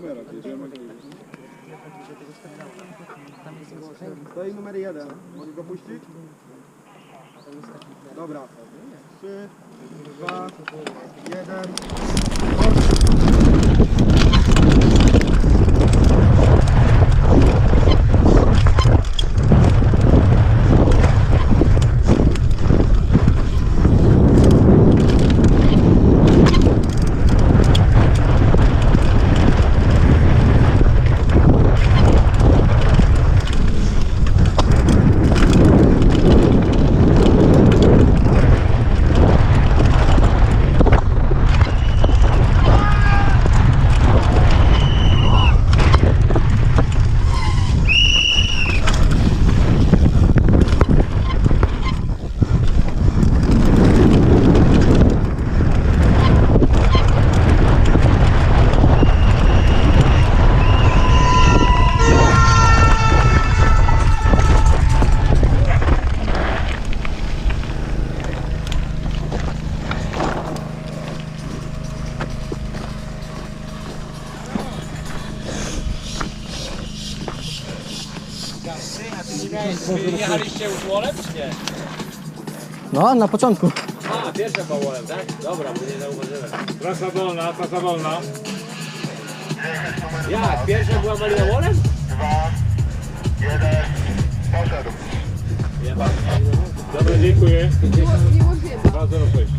numerach jedziemy. Stoi numer jeden. Mogę go puścić? Dobra. Trzy, dwa, jeden. Jechaliście już wolem, czy nie? No, na początku. A, pierwsza była wolem, tak? Dobra, bo nie zauważyłem. Trasa wolna, trasa wolna. Jak? Pierwsza była Malina wolem? Dobra, dziękuję. Miłość wiem, 206.